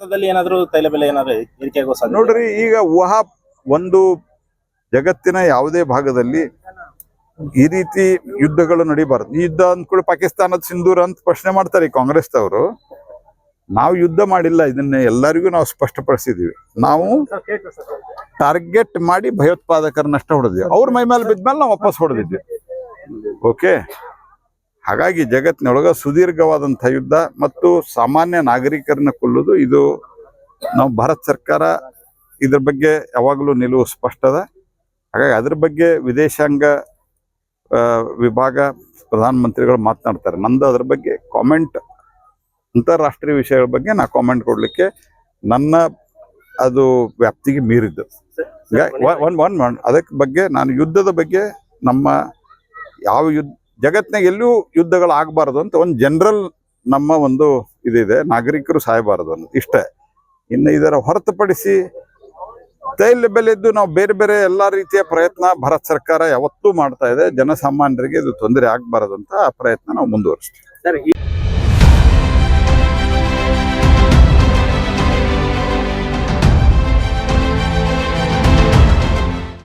ಭಾರತದಲ್ಲಿ ಏನಾದರೂ ತೈಲ ಬೆಲೆ ಏನಾದ್ರು ಏರಿಕೆ ಆಗೋ ಸಾಧ್ಯತೆ ನೋಡ್ರಿ, ಈಗ ಊಹಾ ಒಂದು ಜಗತ್ತಿನ ಯಾವುದೇ ಭಾಗದಲ್ಲಿ ಈ ರೀತಿ ಯುದ್ಧಗಳು ನಡೀಬಾರದು. ಈ ಯುದ್ಧ ಅಂದ್ಕೊಳ್ಳಿ ಪಾಕಿಸ್ತಾನದ ಸಿಂಧೂರ್ ಅಂತ ಪ್ರಶ್ನೆ ಮಾಡ್ತಾರೆ ಈ ಕಾಂಗ್ರೆಸ್ದವರು ನಾವು ಯುದ್ಧ ಮಾಡಿಲ್ಲ, ಇದನ್ನ ಎಲ್ಲರಿಗೂ ನಾವು ಸ್ಪಷ್ಟಪಡಿಸಿದೀವಿ. ನಾವು ಟಾರ್ಗೆಟ್ ಮಾಡಿ ಭಯೋತ್ಪಾದಕರನ್ನಷ್ಟ ಹೊಡೆದಿವಿ. ಅವ್ರ ಮೈ ಮೇಲೆ ಬಿದ್ಮೇಲೆ ನಾವು ವಾಪಸ್ ಹೊಡೆದಿದ್ವಿ. ಓಕೆ? ಹಾಗಾಗಿ ಜಗತ್ತಿನೊಳಗೆ ಸುದೀರ್ಘವಾದಂಥ ಯುದ್ಧ ಮತ್ತು ಸಾಮಾನ್ಯ ನಾಗರಿಕರನ್ನ ಕೊಲ್ಲೋದು ಇದು ನಾವು ಭಾರತ ಸರ್ಕಾರ ಇದ್ರ ಬಗ್ಗೆ ಯಾವಾಗಲೂ ನಿಲುವು ಸ್ಪಷ್ಟದ. ಹಾಗಾಗಿ ಅದ್ರ ಬಗ್ಗೆ ವಿದೇಶಾಂಗ ವಿಭಾಗ ಪ್ರಧಾನಮಂತ್ರಿಗಳು ಮಾತನಾಡ್ತಾರೆ. ನಂದು ಅದ್ರ ಬಗ್ಗೆ ಕಾಮೆಂಟ್ ಅಂತಾರಾಷ್ಟ್ರೀಯ ವಿಷಯಗಳ ಬಗ್ಗೆ ನಾ ಕಾಮೆಂಟ್ ಕೊಡಲಿಕ್ಕೆ ನನ್ನ ಅದು ವ್ಯಾಪ್ತಿಗೆ ಮೀರಿದ್ದು. ಒನ್ ಒನ್ ಒನ್ ಅದಕ್ಕೆ ಬಗ್ಗೆ ನಾನು ಯುದ್ಧದ ಬಗ್ಗೆ ನಮ್ಮ ಯಾವ ಯುದ್ಧ ಜಗತ್ತಿನಾಗ ಎಲ್ಲೂ ಯುದ್ಧಗಳು ಆಗಬಾರ್ದು ಅಂತ ಒಂದು ಜನರಲ್ ನಮ್ಮ ಒಂದು ಇದಿದೆ, ನಾಗರಿಕರು ಸಾಯಬಾರದು ಅನ್ನೋದು ಇಷ್ಟೇ. ಇನ್ನು ಇದರ ಹೊರತುಪಡಿಸಿ ತೈಲ ಬೆಲೆದ್ದು ನಾವು ಬೇರೆ ಬೇರೆ ಎಲ್ಲಾ ರೀತಿಯ ಪ್ರಯತ್ನ ಭಾರತ ಸರ್ಕಾರ ಯಾವತ್ತೂ ಮಾಡ್ತಾ ಇದೆ, ಜನಸಾಮಾನ್ಯರಿಗೆ ಇದು ತೊಂದರೆ ಆಗಬಾರದು ಅಂತ ಆ ಪ್ರಯತ್ನ ನಾವು ಮುಂದುವರಿಸ್ತೀವಿ.